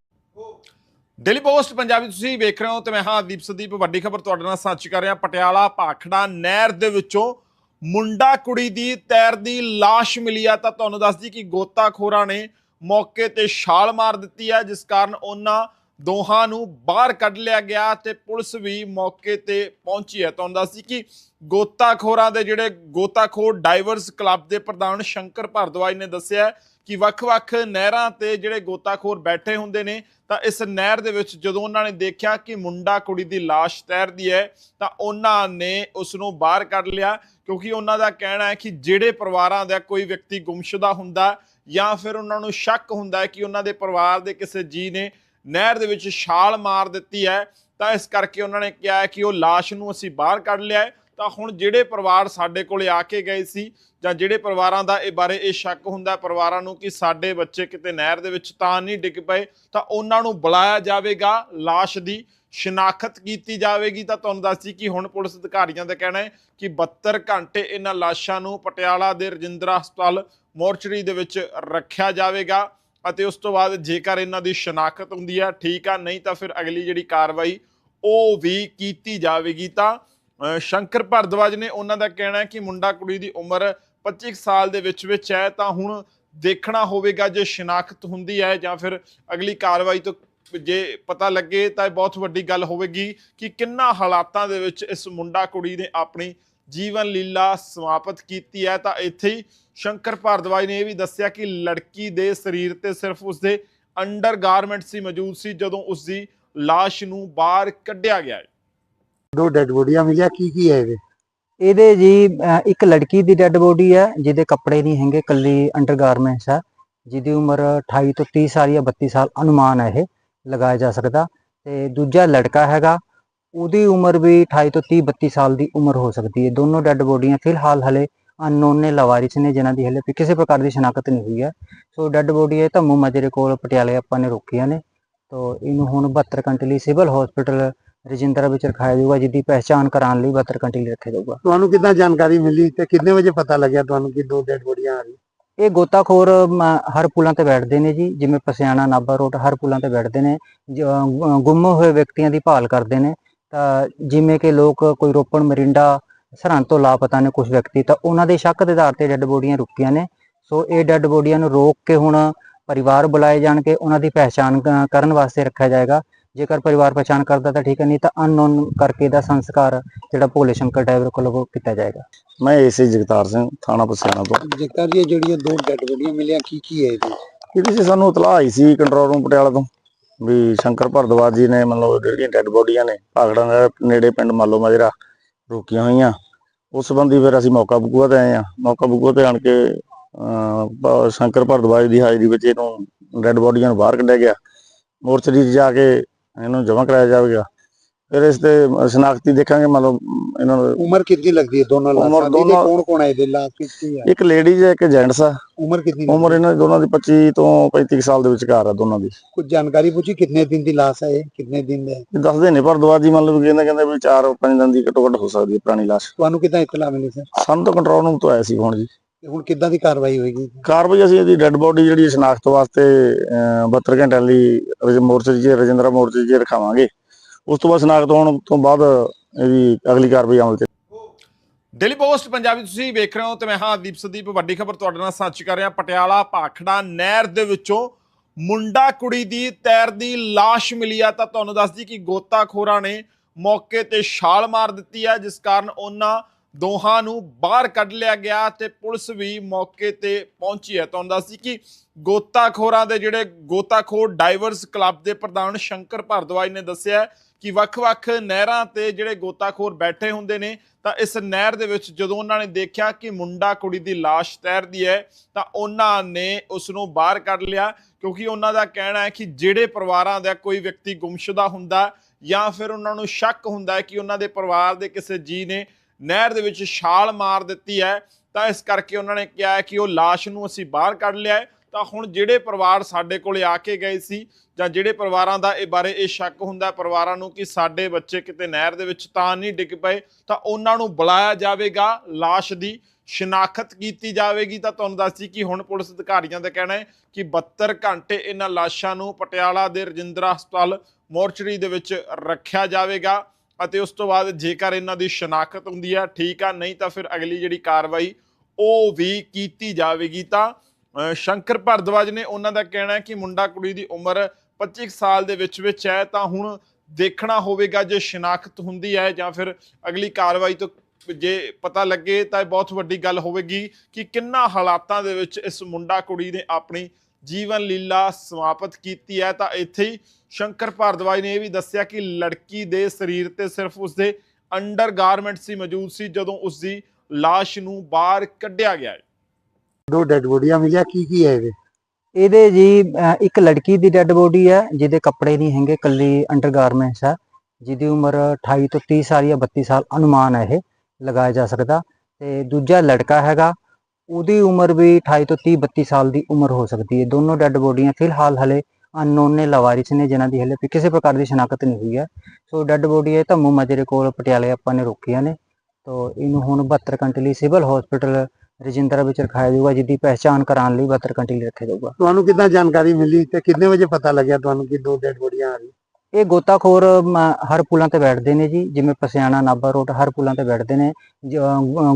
ਡੇਲੀ ਪੋਸਟ, ਪੰਜਾਬੀ ਤੁਸੀਂ ਵੇਖ ਰਹੇ ਹੋ ਤੇ ਮੈਂ ਹਾਂ ਦੀਪ ਸੰਦੀਪ, ਵੱਡੀ ਖਬਰ ਤੁਹਾਡੇ ਨਾਲ ਸਾਂਝੀ ਕਰ ਰਿਹਾ। ਪਟਿਆਲਾ ਭਾਖੜਾ ਨਹਿਰ ਦੇ ਵਿੱਚੋਂ ਮੁੰਡਾ ਕੁੜੀ ਦੀ ਤੈਰਦੀ ਲਾਸ਼ ਮਿਲੀ ਆ। ਤਾਂ ਤੁਹਾਨੂੰ ਦੱਸਦੀ ਕਿ ਗੋਤਾਖੋਰਾਂ ਨੇ ਮੌਕੇ ਤੇ ਛਾਲ ਮਾਰ ਦਿੱਤੀ ਹੈ ਜਿਸ ਕਾਰਨ ਉਹਨਾਂ ਦੋਹਾਂ ਨੂੰ ਬਾਹਰ ਕੱਢ ਲਿਆ ਗਿਆ ਤੇ ਪੁਲਿਸ ਵੀ ਮੌਕੇ ਤੇ ਪਹੁੰਚੀ ਹੈ। ਤੁਹਾਨੂੰ ਦੱਸਦੀ ਕਿ ਗੋਤਾਖੋਰਾਂ ਦੇ ਜਿਹੜੇ ਗੋਤਾਖੋਰ ਡਾਈਵਰਸ ਕਲੱਬ ਦੇ ਪ੍ਰਧਾਨ ਸ਼ੰਕਰ ਭਾਰਦਵਾਜ ਨੇ ਦੱਸਿਆ ਕਿ ਵੱਖ-ਵੱਖ ਨਹਿਰਾਂ ਤੇ ਜਿਹੜੇ ਗੋਤਾਖੋਰ ਬੈਠੇ ਹੁੰਦੇ ਨੇ, ਤਾਂ ਇਸ ਨਹਿਰ ਦੇ ਵਿੱਚ ਜਦੋਂ ਉਹਨਾਂ ਨੇ ਦੇਖਿਆ ਕਿ ਮੁੰਡਾ ਕੁੜੀ ਦੀ ਲਾਸ਼ ਤੈਰਦੀ ਹੈ, ਤਾਂ ਉਹਨਾਂ ਨੇ ਉਸ ਨੂੰ ਬਾਹਰ ਕੱਢ ਲਿਆ, ਕਿਉਂਕਿ ਉਹਨਾਂ ਦਾ ਕਹਿਣਾ ਹੈ ਕਿ ਜਿਹੜੇ ਪਰਿਵਾਰਾਂ ਦਾ ਕੋਈ ਵਿਅਕਤੀ ਗੁੰਮਸ਼ੁਦਾ ਹੁੰਦਾ ਜਾਂ ਫਿਰ ਉਹਨਾਂ ਨੂੰ ਸ਼ੱਕ ਹੁੰਦਾ ਕਿ ਉਹਨਾਂ ਦੇ ਪਰਿਵਾਰ ਦੇ ਕਿਸੇ ਜੀ ਨੇ ਨਹਿਰ ਦੇ ਵਿੱਚ ਛਾਲ ਮਾਰ ਦਿੱਤੀ ਹੈ। ਤਾਂ ਇਸ ਕਰਕੇ ਉਹਨਾਂ ਨੇ ਕਿਹਾ ਕਿ ਉਹ ਲਾਸ਼ ਨੂੰ ਅਸੀਂ ਬਾਹਰ ਕੱਢ ਲਿਆ ਹੈ। ਤਾਂ ਹੁਣ ਜਿਹੜੇ ਪਰਿਵਾਰ ਸਾਡੇ ਕੋਲੇ ਆ ਕੇ ਗਏ ਸੀ ਜਾਂ ਜਿਹੜੇ ਪਰਿਵਾਰਾਂ ਦਾ ਇਹ ਬਾਰੇ ਇਹ ਸ਼ੱਕ ਹੁੰਦਾ ਪਰਿਵਾਰਾਂ ਨੂੰ ਕਿ ਸਾਡੇ ਬੱਚੇ ਕਿਤੇ ਨਹਿਰ ਦੇ ਵਿੱਚ ਤਾਂ ਨਹੀਂ ਡਿੱਗ ਪਏ, ਤਾਂ ਉਹਨਾਂ ਨੂੰ ਬੁਲਾਇਆ ਜਾਵੇਗਾ, ਲਾਸ਼ ਦੀ ਸ਼ਨਾਖਤ ਕੀਤੀ ਜਾਵੇਗੀ। ਤਾਂ ਤੁਹਾਨੂੰ ਦੱਸਦੀ ਕਿ ਹੁਣ ਪੁਲਿਸ ਅਧਿਕਾਰੀਆਂ ਦਾ ਕਹਿਣਾ ਹੈ ਕਿ 72 ਘੰਟੇ ਇਹਨਾਂ ਲਾਸ਼ਾਂ ਨੂੰ ਪਟਿਆਲਾ ਦੇ ਰਜਿੰਦਰਾ ਹਸਪਤਾਲ ਮੋਰਚਰੀ ਦੇ ਵਿੱਚ ਰੱਖਿਆ ਜਾਵੇਗਾ। ਅਤੇ ਉਸ ਤੋਂ ਬਾਅਦ ਜੇਕਰ ਇਹਨਾਂ ਦੀ ਸ਼ਨਾਖਤ ਹੁੰਦੀ ਹੈ ਠੀਕ ਆ, ਨਹੀਂ ਤਾਂ ਫਿਰ ਅਗਲੀ ਜਿਹੜੀ ਕਾਰਵਾਈ ਉਹ ਵੀ ਕੀਤੀ ਜਾਵੇਗੀ। ਤਾਂ ਸ਼ੰਕਰ ਭਰਦਵਾਜ ਨੇ ਉਹਨਾਂ ਦਾ ਕਹਿਣਾ ਹੈ ਕਿ ਮੁੰਡਾ ਕੁੜੀ ਦੀ ਉਮਰ 25 ਸਾਲ ਦੇ ਵਿੱਚ ਵਿੱਚ ਹੈ, ਤਾਂ ਹੁਣ ਦੇਖਣਾ ਹੋਵੇਗਾ ਜੇ ਸ਼ਨਾਖਤ ਹੁੰਦੀ ਹੈ ਜਾਂ ਫਿਰ ਅਗਲੀ ਕਾਰਵਾਈ ਤੋਂ ਜੇ ਪਤਾ ਲੱਗੇ ਤਾਂ ਇਹ ਬਹੁਤ ਵੱਡੀ ਗੱਲ ਹੋਵੇਗੀ ਕਿ ਕਿੰਨਾ ਹਾਲਾਤਾਂ ਦੇ ਵਿੱਚ ਇਸ ਮੁੰਡਾ ਕੁੜੀ ਨੇ ਆਪਣੀ ਜੀਵਨ ਲੀਲਾ ਸਮਾਪਤ ਕੀਤੀ ਹੈ ਤਾਂ ਇੱਥੇ ਹੀ ਸ਼ੰਕਰ ਭਾਰਦਵਾਜ ਨੇ ਇਹ ਵੀ ਦੱਸਿਆ ਕਿ ਲੜਕੀ ਦੇ ਸਰੀਰ ਤੇ ਸਿਰਫ ਉਸਦੇ ਅੰਡਰ ਗਾਰਮੈਂਟਸ ਹੀ ਮੌਜੂਦ ਸੀ ਜਦੋਂ ਉਸ ਦੀ ਲਾਸ਼ ਨੂੰ ਬਾਹਰ ਕੱਢਿਆ ਗਿਆ ਦੋ ਡੈਡ ਬੋਡੀਆਂ ਮਿਲੀਆਂ ਕੀ ਕੀ ਹੈ ਇਹਦੇ? ਇਹਦੇ ਜੀ ਅਹ ਇੱਕ ਲੜਕੀ ਦੀ ਡੈੱਡ ਬੋਡੀ ਹੈ ਜਿਹਦੇ ਕੱਪੜੇ ਨਹੀਂ ਹੈਗੇ ਕੱਲੀ ਅੰਡਰਗਾਰਮੈਂਟਸ ਹੈ ਜਿਹਦੀ ਉਮਰ 28 ਤੋਂ 30 ਸਾਲ ਜਾਂ 32 ਸਾਲ ਅਨੁਮਾਨ ਹੈ ਇਹ ਲਗਾਇਆ ਜਾ ਸਕਦਾ। ਤੇ ਦੂਜਾ ਲੜਕਾ ਹੈਗਾ ਉਹਦੀ ਉਮਰ ਵੀ 28 ਤੋਂ 30 32 ਸਾਲ ਦੀ ਉਮਰ ਹੋ ਸਕਦੀ ਹੈ। ਦੋਨੋਂ ਡੈੱਡ ਬੋਡੀਆਂ ਫਿਲਹਾਲ ਹਲੇ ਅਨਨੋਨ ਨੇ ਲਵਾਰਿਸ ਨੇ ਜਿਨ੍ਹਾਂ ਦੀ ਹਲੇ ਕਿਸੇ ਪ੍ਰਕਾਰ ਦੀ ਸ਼ਨਾਖਤ ਨਹੀਂ ਹੋਈ ਹੈ। ਸੋ ਡੈੱਡ ਬੋਡੀ ਹੈ ਧੰਮੂ ਮਾਜਰੇ ਕੋਲ ਪਟਿਆਲੇ ਆਪਾਂ ਨੇ ਰੋਕੀਆਂ ਨੇ। ਤੋ ਇਹਨੂੰ ਹੁਣ 72 ਘੰਟੇ ਲਈ ਸਿਵਲ ਹਸਪੀਟਲ ਰਜਿੰਦਰਾ ਵਿੱਚ ਰਖਾਇਆ ਜਾਊਗਾ ਜਿਹਦੀ ਪਹਿਚਾਣ ਕਰਾਉਣ ਲਈ 72 ਘੰਟੇ ਲਈ ਰੱਖਿਆ ਜਾਊਗਾ। ਤੁਹਾਨੂੰ ਕਿੱਦਾਂ ਜਾਣਕਾਰੀ ਮਿਲੀ ਤੇ ਕਿੰਨੇ ਵਜੇ ਪਤਾ ਲੱਗਿਆ ਤੁਹਾਨੂੰ ਕਿ ਦੋ ਡੈਡ ਬੋਡੀਆਂ ਆ ਰਹੀਆਂ ਇਹ ਗੋਤਾਖੋਰ ਹਰ ਪੁਲਾਂ ਤੇ ਬੈਠਦੇ ਨੇ ਜੀ ਜਿਵੇਂ ਪਸਿਆਣਾ ਨਾਭਾ ਰੋਡ ਹਰ ਪੁਲਾਂ ਤੇ ਬੈਠਦੇ ਨੇ ਗੁੰਮ ਹੋਏ ਵਿਅਕਤੀਆਂ ਦੀ ਭਾਲ ਕਰਦੇ ਨੇ। ਤਾਂ ਜਿਵੇਂ ਕਿ ਲੋਕ ਕੋਈ ਰੋਪੜ ਮਰਿੰਡਾ ਸਰਹੰਦ ਤੋਂ ਲਾਪਤਾ ਨੇ ਕੁਝ ਵਿਅਕਤੀ ਤਾਂ ਉਹਨਾਂ ਦੇ ਸ਼ੱਕ ਦੇ ਆਧਾਰ ਤੇ ਡੈੱਡ ਬੋਡੀਆਂ ਰੁਕੀਆਂ ਨੇ। ਸੋ ਇਹ ਡੈੱਡ ਬੋਡੀਆਂ ਨੂੰ ਰੋਕ ਕੇ ਹੁਣ ਪਰਿਵਾਰ ਬੁਲਾਏ ਜਾਣ ਕੇ ਉਹਨਾਂ ਦੀ ਪਹਿਚਾਣ ਕ- ਕਰਨ ਵਾਸਤੇ ਰੱਖਿਆ ਜਾਏਗਾ। ਜੇਕਰ ਪਰਿਵਾਰ ਪਛਾਣ ਕਰਦਾ ਤਾਂ ਠੀਕ ਹੈ ਨਹੀਂ ਤਾਂ ਅਨਨੋਨ ਕਰਕੇ ਦਾ ਸੰਸਕਾਰ ਜਿਹੜਾ ਭੋਲੇ ਸ਼ੰਕਰ ਡਰਾਈਵਰ ਕੋਲੋਂ ਕੀਤਾ ਜਾਏਗਾ। ਮੈਂ ਏਸੇ ਜਗਤਾਰ ਸਿੰਘ ਥਾਣਾ ਪਸਿਆਣਾ ਤੋਂ। ਜਗਤਾਰ ਜੀ ਇਹ ਜਿਹੜੀਆਂ ਦੋ ਡੈਡ ਬੋਡੀਆਂ ਮਿਲੀਆਂ ਕੀ ਕੀ ਹੈ ਇਹਦੇ ਇਹਦੇ 'ਚ ਸਾਨੂੰ ਇਤਲਾਹ ਆਈ ਸੀ ਕੰਟਰੋਲ ਰੂਮ ਪਟਿਆਲਾ ਤੋਂ। ਵੀ ਸ਼ੰਕਰ ਭਰਦਵਾਜ ਜੀ ਨੇ ਮਤਲਬ ਜਿਹੜੀਆਂ ਡੈੱਡ ਬੋਡੀਆਂ ਨੇ ਭਾਗੜਾਂ ਦੇ ਨੇੜੇ ਪਿੰਡ ਮਾਲੋ ਮਾਜਰਾ ਰੋਕੀਆਂ ਹੋਈਆਂ। ਉਸ ਸੰਬੰਧੀ ਫਿਰ ਅਸੀਂ ਮੌਕਾ ਬੁਕੂਆ ਤੇ ਆਏ ਆ ਮੌਕਾ ਬੁਕੂਆ ਤੇ ਆਣ ਕੇ ਅਹ, ਸ਼ੰਕਰ ਭਰਦਵਾਜ ਦੀ ਹਾਜ਼ਰੀ ਵਿੱਚ ਇਹਨੂੰ ਡੈੱਡ ਬੋਡੀਆਂ ਨੂੰ ਬਾਹਰ ਕੱਢਿਆ ਗਿਆ। ਮੋਰਚਰੀ 'ਚ ਜਾ ਕੇ ਇਹਨੂੰ ਜਮ੍ਹਾਂ ਕਰਾਇਆ ਜਾਵੇਗਾ। ਫਿਰ ਇਸ ਤੇ ਸ਼ਨਾਖਤੀ ਦੇਖਾਂਗੇ ਮਤਲਬ ਇਹਨਾਂ ਨੂੰ ਉਮਰ ਕਿੰਨੀ ਲੱਗਦੀ ਹੈ ਦੋਨਾਂ ਉਮਰ ਲਾਸ਼ਾਂ ਦੀ? ਤੇ ਦੋਨਾਂ- ਕੌਣ ਕੌਣ ਹੈ ਇਹਦੇ? ਲਾਸ਼ ਵਿੱਚ ਕੀ ਹੈ ਇੱਕ ਲੇਡੀਜ਼ ਹੈ ਇੱਕ ਜੈਂਟਸ ਆ। ਉਮਰ ਕਿੰਨੀ ਉਮਰ ਇਹਨਾਂ ਦੀ ਦੋਨਾਂ ਦੀ 25 ਤੋਂ 35 ਸਾਲ ਦੇ ਵਿਚਕਾਰ ਆ ਦੋਨਾਂ ਦੀ। ਕੁਝ ਜਾਣਕਾਰੀ ਪੁੱਛੀ ਕਿੰਨੇ ਦਿਨ ਦੀ ਲਾਸ਼ ਹੈ ਇਹ? ਕਿੰਨੇ ਦਿਨ ਦਾ? ਇਹ ਦੱਸਦੇ ਨੇ ਭਰਦਵਾਜ ਜੀ ਮਤਲਬ ਕਹਿੰਦੇ ਕਹਿੰਦੇ ਵੀ 4-5 ਦਿਨ ਦੀ ਘੱਟੋ ਘੱਟ ਹੋ ਸਕਦੀ ਹੈ ਪੁਰਾਣੀ ਲਾਸ਼। ਤੁਹਾਨੂੰ ਕਿੱਦਾਂ ਇਤਲਾ ਮਿਲੀ ਸਰ? ਸਾਨੂੰ ਤਾਂ ਕੰਟਰੋਲ ਰੂਮ ਤੋਂ ਆਇਆ ਸੀ ਫੋਨ ਜੀ। ਤੇ ਹੁਣ ਕਿੱਦਾਂ ਦੀ ਕਾਰਵਾਈ ਹੋਏਗੀ? ਕਾਰਵਾਈ ਅਸੀਂ ਇਹਦੀ ਡੈੱਡ ਬੋਡੀ ਜਿਹੜੀ ਸ਼ਨਾਖਤ ਵਾਸਤੇ ਅਹ, 72 ਘੰਟਿਆਂ ਲਈ ਰਜ- ਮੋਰਚੇ 'ਚ ਰਜਿੰਦਰਾ ਮੋਰਚੇ 'ਚ ਰਖਾਵਾਂਗੇ। ਉਸ ਤੋਂ ਬਾਅਦ ਸ਼ਨਾਖਤ ਹੋਣ ਤੋਂ ਬਾਅਦ ਇਹਦੀ ਅਗਲੀ ਕਾਰਵਾਈ ਅਮਲ 'ਚ ਡੇਲੀ ਪੋਸਟ ਪੰਜਾਬੀ ਤੁਸੀਂ ਵੇਖ ਰਹੇ ਹੋ ਤੇ ਮੈਂ ਹਾਂ ਦੀਪ ਸੰਦੀਪ, ਵੱਡੀ ਖਬਰ ਤੁਹਾਡੇ ਨਾਲ ਸਾਂਝੀ ਕਰ ਰਿਹਾ। ਪਟਿਆਲਾ ਭਾਖੜਾ ਨਹਿਰ ਦੇ ਵਿੱਚੋਂ ਮੁੰਡਾ ਕੁੜੀ ਦੀ ਤੈਰਦੀ ਲਾਸ਼ ਮਿਲੀ ਆ। ਤਾਂ ਤੁਹਾਨੂੰ ਦੱਸਦੀ ਕਿ ਗੋਤਾਖੋਰਾਂ ਨੇ ਮੌਕੇ ਤੇ ਛਾਲ ਮਾਰ ਦਿੱਤੀ ਹੈ ਜਿਸ ਕਾਰਨ ਉਹਨਾਂ ਦੋਹਾਂ ਨੂੰ ਬਾਹਰ ਕੱਢ ਲਿਆ ਗਿਆ ਤੇ ਪੁਲਿਸ ਵੀ ਮੌਕੇ ਤੇ ਪਹੁੰਚੀ ਹੈ। ਤੁਹਾਨੂੰ ਦੱਸਦੀ ਕਿ ਗੋਤਾਖੋਰਾਂ ਦੇ ਜਿਹੜੇ ਗੋਤਾਖੋਰ ਡਾਈਵਰਸ ਕਲੱਬ ਦੇ ਪ੍ਰਧਾਨ ਸ਼ੰਕਰ ਭਾਰਦਵਾਜ ਨੇ ਦੱਸਿਆ ਕਿ ਵੱਖ-ਵੱਖ ਨਹਿਰਾਂ ਤੇ ਜਿਹੜੇ ਗੋਤਾਖੋਰ ਬੈਠੇ ਹੁੰਦੇ ਨੇ, ਤਾਂ ਇਸ ਨਹਿਰ ਦੇ ਵਿੱਚ ਜਦੋਂ ਉਹਨਾਂ ਨੇ ਦੇਖਿਆ ਕਿ ਮੁੰਡਾ ਕੁੜੀ ਦੀ ਲਾਸ਼ ਤੈਰਦੀ ਹੈ, ਤਾਂ ਉਹਨਾਂ ਨੇ ਉਸ ਨੂੰ ਬਾਹਰ ਕੱਢ ਲਿਆ, ਕਿਉਂਕਿ ਉਹਨਾਂ ਦਾ ਕਹਿਣਾ ਹੈ ਕਿ ਜਿਹੜੇ ਪਰਿਵਾਰਾਂ ਦਾ ਕੋਈ ਵਿਅਕਤੀ ਗੁੰਮਸ਼ੁਦਾ ਹੁੰਦਾ ਜਾਂ ਫਿਰ ਉਹਨਾਂ ਨੂੰ ਸ਼ੱਕ ਹੁੰਦਾ ਹੈ ਕਿ ਉਹਨਾਂ ਦੇ ਪਰਿਵਾਰ ਦੇ ਕਿਸੇ ਜੀ ਨੇ ਨਹਿਰ ਦੇ ਵਿੱਚ ਛਾਲ ਮਾਰ ਦਿੱਤੀ ਹੈ, ਤਾਂ ਇਸ ਕਰਕੇ ਉਹਨਾਂ ਨੇ ਕਿਹਾ ਕਿ ਉਹ ਲਾਸ਼ ਨੂੰ ਅਸੀਂ ਬਾਹਰ ਕੱਢ ਲਿਆ ਹੈ। ਤਾਂ ਹੁਣ ਜਿਹੜੇ ਪਰਿਵਾਰ ਸਾਡੇ ਕੋਲੇ ਆ ਕੇ ਗਏ ਸੀ ਜਾਂ ਜਿਹੜੇ ਪਰਿਵਾਰਾਂ ਦਾ ਇਹ ਬਾਰੇ ਇਹ ਸ਼ੱਕ ਹੁੰਦਾ ਪਰਿਵਾਰਾਂ ਨੂੰ ਕਿ ਸਾਡੇ ਬੱਚੇ ਕਿਤੇ ਨਹਿਰ ਦੇ ਵਿੱਚ ਤਾਂ ਨਹੀਂ ਡਿੱਗ ਪਏ, ਤਾਂ ਉਹਨਾਂ ਨੂੰ ਬੁਲਾਇਆ ਜਾਵੇਗਾ, ਲਾਸ਼ ਦੀ ਸ਼ਨਾਖਤ ਕੀਤੀ ਜਾਵੇਗੀ। ਤਾਂ ਤੁਹਾਨੂੰ ਦੱਸਦੀ ਕਿ ਹੁਣ ਪੁਲਿਸ ਅਧਿਕਾਰੀਆਂ ਦਾ ਕਹਿਣਾ ਹੈ ਕਿ 72 ਘੰਟੇ ਇਹਨਾਂ ਲਾਸ਼ਾਂ ਨੂੰ ਪਟਿਆਲਾ ਦੇ ਰਜਿੰਦਰਾ ਹਸਪਤਾਲ ਮੋਰਚਰੀ ਦੇ ਵਿੱਚ ਰੱਖਿਆ ਜਾਵੇਗਾ ਅਤੇ ਉਸ ਤੋਂ ਬਾਅਦ ਜੇਕਰ ਇਹਨਾਂ ਦੀ ਸ਼ਨਾਖਤ ਹੁੰਦੀ ਹੈ, ਠੀਕ ਆ, ਨਹੀਂ ਤਾਂ ਫਿਰ ਅਗਲੀ ਜਿਹੜੀ ਕਾਰਵਾਈ ਉਹ ਵੀ ਕੀਤੀ ਜਾਵੇਗੀ। ਤਾਂ ਸ਼ੰਕਰ ਭਰਦਵਾਜ ਨੇ ਉਹਨਾਂ ਦਾ ਕਹਿਣਾ ਹੈ ਕਿ ਮੁੰਡਾ ਕੁੜੀ ਦੀ ਉਮਰ 25 ਸਾਲ ਦੇ ਵਿੱਚ ਵਿੱਚ ਹੈ, ਤਾਂ ਹੁਣ ਦੇਖਣਾ ਹੋਵੇਗਾ ਜੇ ਸ਼ਨਾਖਤ ਹੁੰਦੀ ਹੈ ਜਾਂ ਫਿਰ ਅਗਲੀ ਕਾਰਵਾਈ ਤੋਂ ਜੇ ਪਤਾ ਲੱਗੇ ਤਾਂ ਇਹ ਬਹੁਤ ਵੱਡੀ ਗੱਲ ਹੋਵੇਗੀ ਕਿ ਕਿੰਨਾ ਹਾਲਾਤਾਂ ਦੇ ਵਿੱਚ ਇਸ ਮੁੰਡਾ ਕੁੜੀ ਨੇ ਆਪਣੀ ਜੀਵਨ ਲੀਲਾ ਸਮਾਪਤ ਕੀਤੀ ਹੈ। ਤਾਂ ਇੱਥੇ ਹੀ ਸ਼ੰਕਰ ਭਾਰਦਵਾਜ ਨੇ ਇਹ ਵੀ ਦੱਸਿਆ ਕਿ ਲੜਕੀ ਦੇ ਸਰੀਰ ਤੇ ਸਿਰਫ ਉਸਦੇ ਅੰਡਰਗਾਰਮੈਂਟ ਸੀ ਮੌਜੂਦ ਸੀ, ਜਦੋਂ ਉਸ ਦੀ ਲਾਸ਼ ਨੂੰ ਬਾਹਰ ਕੱਢਿਆ ਗਿਆ ਹੈ। ਦੋ ਡੈਡ ਬੋਡੀਆਂ ਮਿਲੀਆਂ, ਕੀ ਕੀ ਹੈ ਇਹਦੇ? ਇਹਦੇ ਜੀ ਅਹ ਇੱਕ ਲੜਕੀ ਦੀ ਡੈੱਡ ਬੋਡੀ ਹੈ ਜਿਹਦੇ ਕੱਪੜੇ ਨਹੀਂ ਹੈਗੇ ਕੱਲੀ ਅੰਡਰਗਾਰਮੈਂਟਸ ਹੈ ਜਿਹਦੀ ਉਮਰ 28 ਤੋਂ 30 ਸਾਲ ਜਾਂ 32 ਸਾਲ ਅਨੁਮਾਨ ਹੈ ਇਹ, ਲਗਾਇਆ ਜਾ ਸਕਦਾ। ਤੇ ਦੂਜਾ ਲੜਕਾ ਹੈਗਾ, ਉਹਦੀ ਉਮਰ ਵੀ 28 ਤੋਂ 30 32 ਸਾਲ ਦੀ ਉਮਰ ਹੋ ਸਕਦੀ ਹੈ। ਦੋਨੋਂ ਡੈੱਡ ਬੋਡੀਆਂ ਫਿਲਹਾਲ ਹਲੇ ਅਨਨੋਨ ਨੇ, ਲਵਾਰਿਸ ਨੇ, ਜਿਨ੍ਹਾਂ ਦੀ ਹਲੇ ਕਿਸੇ ਪ੍ਰਕਾਰ ਦੀ ਸ਼ਨਾਖਤ ਨਹੀਂ ਹੋਈ ਹੈ। ਸੋ ਡੈੱਡ ਬੋਡੀ ਇਹ ਧੰਮੂ ਮਾਜਰੇ ਕੋਲ, ਪਟਿਆਲੇ ਆਪਾਂ ਨੇ ਰੋਕੀਆਂ ਨੇ। ਤੋ ਇਹਨੂੰ ਹੁਣ 72 ਘੰਟੇ ਲਈ ਸਿਵਲ ਹਸਪੀਟਲ ਰਜਿੰਦਰਾ ਵਿੱਚ ਰਖਾਇਆ ਜਾਊਗਾ ਜਿਹਦੀ ਪਹਿਚਾਣ ਕਰਾਉਣ ਲਈ 72 ਘੰਟੇ ਲਈ ਰੱਖਿਆ ਜਾਊਗਾ। ਤੁਹਾਨੂੰ ਕਿੱਦਾਂ ਜਾਣਕਾਰੀ ਮਿਲੀ ਤੇ ਕਿੰਨੇ ਵਜੇ ਪਤਾ ਲੱਗਿਆ ਤੁਹਾਨੂੰ ਕਿ ਦੋ ਡੈਡ ਬੋਡੀਆਂ ਆ ਰਹੀਆਂ ਇਹ ਗੋਤਾਖੋਰ ਹਰ ਪੁਲਾਂ ਤੇ ਬੈਠਦੇ ਨੇ ਜੀ ਜਿਵੇਂ ਪਸਿਆਣਾ ਨਾਭਾ ਰੋਡ ਹਰ ਪੁਲਾਂ ਤੇ ਬੈਠਦੇ ਨੇ।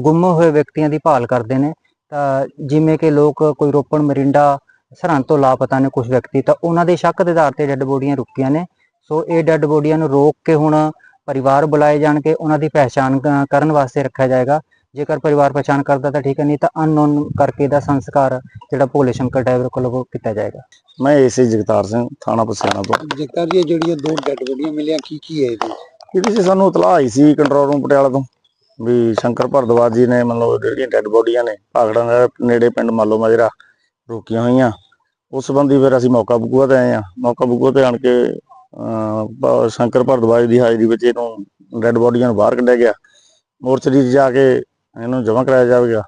ਗੁੰਮ ਹੋਏ ਵਿਅਕਤੀਆਂ ਦੀ ਭਾਲ ਕਰਦੇ ਨੇ। ਤਾਂ ਜਿਵੇਂ ਕਿ ਲੋਕ ਕੋਈ ਰੋਪੜ ਮਰਿੰਡਾ ਸਰਹੰਦ ਤੋਂ ਲਾਪਤਾ ਨੇ ਕੁਝ ਵਿਅਕਤੀ ਤਾਂ ਉਹਨਾਂ ਦੇ ਸ਼ੱਕ ਦੇ ਆਧਾਰ ਤੇ ਡੈੱਡ ਬੋਡੀਆਂ ਰੁਕੀਆਂ ਨੇ। ਸੋ ਇਹ ਡੈੱਡ ਬੋਡੀਆਂ ਨੂੰ ਰੋਕ ਕੇ ਹੁਣ ਪਰਿਵਾਰ ਬੁਲਾਏ ਜਾਣ ਕੇ ਉਹਨਾਂ ਦੀ ਪਹਿਚਾਣ ਕਰਨ ਵਾਸਤੇ ਰੱਖਿਆ ਜਾਏਗਾ। ਜੇਕਰ ਪਰਿਵਾਰ ਪਛਾਣ ਕਰਦਾ ਤਾਂ ਠੀਕ ਹੈ ਨਹੀਂ ਤਾਂ ਅਨਨੋਨ ਕਰਕੇ ਦਾ ਸੰਸਕਾਰ ਜਿਹੜਾ ਭੋਲੇ ਸ਼ੰਕਰ ਡਰਾਈਵਰ ਕੋਲੋਂ ਕੀਤਾ ਜਾਏਗਾ। ਮੈਂ ਏਸੇ ਜਗਤਾਰ ਸਿੰਘ ਥਾਣਾ ਪਸਿਆਣਾ ਤੋਂ। ਜਗਤਾਰ ਜੀ ਇਹ ਜਿਹੜੀਆਂ ਦੋ ਡੈਡ ਬੋਡੀਆਂ ਮਿਲੀਆਂ ਕੀ ਕੀ ਹੈ ਇਹਦੇ ਇਹਦੇ 'ਚ ਸਾਨੂੰ ਇਤਲਾਹ ਆਈ ਸੀ ਕੰਟਰੋਲ ਰੂਮ ਪਟਿਆਲਾ ਤੋਂ ਵੀ ਸ਼ੰਕਰ ਭਰਦਵਾਜ ਜੀ ਨੇ ਮਤਲਬ ਜਿਹੜੀਆਂ ਡੈੱਡ ਬੋਡੀਆਂ ਨੇ ਭਾਗੜਾਂ ਦੇ ਨੇੜੇ ਪਿੰਡ ਮਾਲੋ ਮਾਜਰਾ ਰੋਕੀਆਂ ਹੋਈਆਂ। ਉਸ ਸੰਬੰਧੀ ਫਿਰ ਅਸੀਂ ਮੌਕਾ ਬੁਕੂਆ ਤੇ ਆਏ ਆ ਮੌਕਾ ਬੁਕੂਆ ਤੇ ਆਣ ਕੇ ਸ਼ੰਕਰ ਭਰਦਵਾਜ ਦੀ ਹਾਜ਼ਰੀ ਵਿੱਚ ਇਹਨੂੰ ਡੈੱਡ ਬੋਡੀਆਂ ਨੂੰ ਬਾਹਰ ਕੱਢਿਆ ਗਿਆ। ਮੋਰਚਰੀ ਜਾ ਕੇ ਇਹਨੂੰ ਜਮ੍ਹਾਂ ਕਰਾਇਆ ਜਾਵੇਗਾ।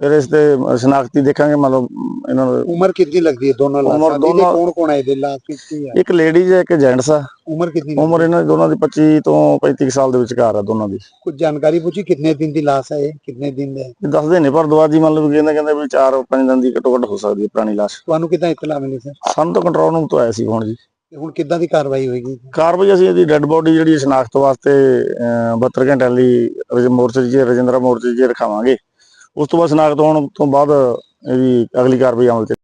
ਫਿਰ ਇਸ ਤੇ ਸ਼ਨਾਖਤੀ ਦੇਖਾਂਗੇ ਮਤਲਬ ਇਹਨਾਂ ਦਾ ਉਮਰ ਕਿੰਨੀ ਲੱਗਦੀ ਹੈ ਦੋਨੋਂ ਉਮਰ ਲਾਸ਼ਾਂ ਦੀ ਤੇ ਦੋਨੋਂ- ਕੌਣ ਕੌਣ ਹੈ ਇਹਦੇ ਲਾਸ਼ ਕਿੰਨੀ ਹੈ? ਇੱਕ ਲੇਡੀਜ਼ ਹੈ ਇੱਕ ਜੈਂਟਸ ਆ। ਉਮਰ ਕਿੰਨੀ ਉਮਰ ਇਹਨਾਂ ਦੀ ਦੋਨਾਂ ਦੀ 25 ਤੋਂ 35 ਸਾਲ ਦੇ ਵਿਚਕਾਰ ਆ ਦੋਨਾਂ ਦੀ। ਕੁਝ ਜਾਣਕਾਰੀ ਪੁੱਛੀ ਕਿੰਨੇ ਦਿਨ ਦੀ ਲਾਸ਼ ਹੈ ਇਹ? ਕਿੰਨੇ ਦਿਨ ਦਾ ਹੈ? ਇਹ ਦੱਸਦੇ ਨੇ ਪਰ ਦਵਾਜੀ ਮਤਲਬ ਕਹਿੰਦੇ ਕਹਿੰਦੇ ਵੀ 4-5 ਦਿਨ ਦੀ ਘੱਟੋ ਘੱਟ ਹੋ ਸਕਦੀ ਹੈ ਪੁਰਾਣੀ ਲਾਸ਼। ਤੁਹਾਨੂੰ ਕਿੱਦਾਂ ਇਤਲਾ ਮਿਲੀ ਸਰ? ਸਾਨੂੰ ਤਾਂ ਕੰਟਰੋਲ ਰੂਮ ਤੋਂ ਆਇਆ ਸੀ ਫੋਨ ਜੀ। ਤੇ ਹੁਣ ਕਿੱਦਾਂ ਦੀ ਕਾਰਵਾਈ ਹੋਏਗੀ? ਕਾਰਵਾਈ ਅਸੀਂ ਇਹਦੀ ਡੈੱਡ ਬੋਡੀ ਜਿਹੜੀ ਸ਼ਨਾਖਤ ਵਾਸਤੇ ਅਹ, 72 ਘੰਟਿਆਂ ਲਈ ਮੋਰਚੇ 'ਚ ਰਜਿੰਦਰਾ ਮੋਰਚੇ 'ਚ ਰਖਾਵਾਂਗੇ। ਉਸ ਤੋਂ ਬਾਅਦ ਸ਼ਨਾਖਤ ਹੋਣ ਤੋਂ ਬਾਅਦ ਇਹਦੀ ਅਗਲੀ ਕਾਰਵਾਈ ਅਮਲ 'ਚ